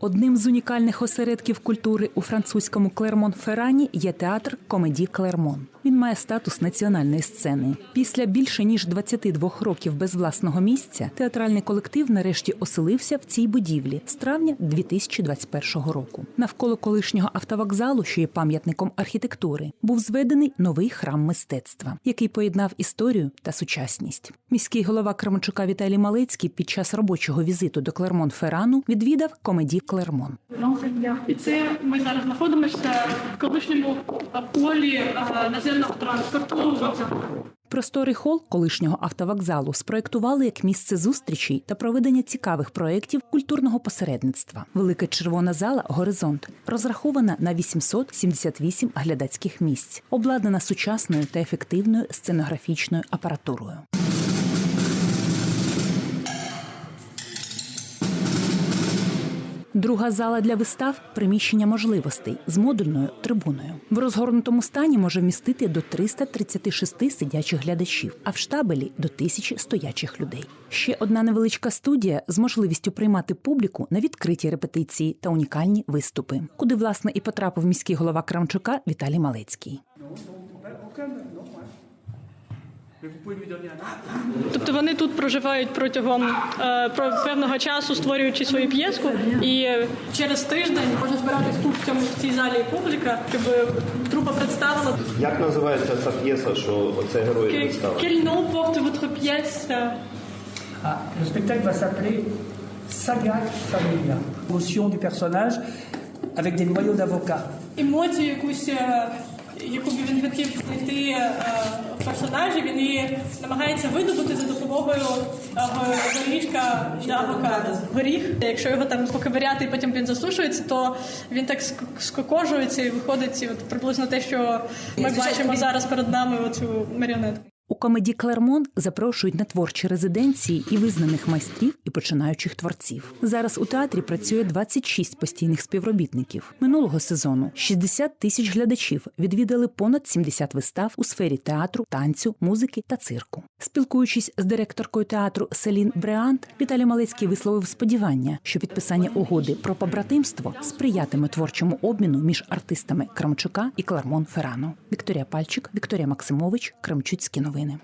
Одним з унікальних осередків культури у французькому Клермон-Феррані є театр Комеді Клермон. Він має статус національної сцени. Після більше ніж 22 років без власного місця театральний колектив нарешті оселився в цій будівлі з травня 2021 року. Навколо колишнього автовокзалу, що є пам'ятником архітектури, був зведений новий храм мистецтва, який поєднав історію та сучасність. Міський голова Кременчука Віталій Малецький під час робочого візиту до Клермон-Феррану відвідав комеді Клермон. І це ми зараз знаходимося в колишньому полі е, наземного транспорту. Просторий хол колишнього автовокзалу спроектували як місце зустрічей та проведення цікавих проєктів культурного посередництва. Велика червона зала Горизонт розрахована на 878 глядацьких місць, обладнана сучасною та ефективною сценографічною апаратурою. Друга зала для вистав приміщення можливостей з модульною трибуною. В розгорнутому стані може вмістити до 336 сидячих глядачів, а в штабелі до тисячі стоячих людей. Ще одна невеличка студія з можливістю приймати публіку на відкриті репетиції та унікальні виступи, куди власне і потрапив міський голова Крамчука Віталій Малецький. Тобто вони тут проживають протягом е, про- певного часу, створюючи свою п'єску. І через тиждень може збиратись тут в цьому в цій залі публіка, щоб трупа представила. Як називається ця п'єса, що оце герої представили? Quel nom porte votre pièce Ah, le spectacle va s'appeler Saga Familia. Motion du personnage avec des noyaux d'avocat. емоцію якусь, е, яку б він хотів знайти е, в персонажі, він її намагається видобути за допомогою е, горішка для авокадо. Горіх, якщо його там поковиряти і потім він засушується, то він так ск- скокожується і виходить от приблизно те, що ми бачимо зараз перед нами оцю маріонетку. У комеді Клермон запрошують на творчі резиденції і визнаних майстрів і починаючих творців. Зараз у театрі працює 26 постійних співробітників. Минулого сезону 60 тисяч глядачів відвідали понад 70 вистав у сфері театру, танцю, музики та цирку. Спілкуючись з директоркою театру Селін Бреант, Віталій Малецький висловив сподівання, що підписання угоди про побратимство сприятиме творчому обміну між артистами Крамчука і Клармон Ферано. Вікторія Пальчик, Вікторія Максимович, Кремчуцькі новини.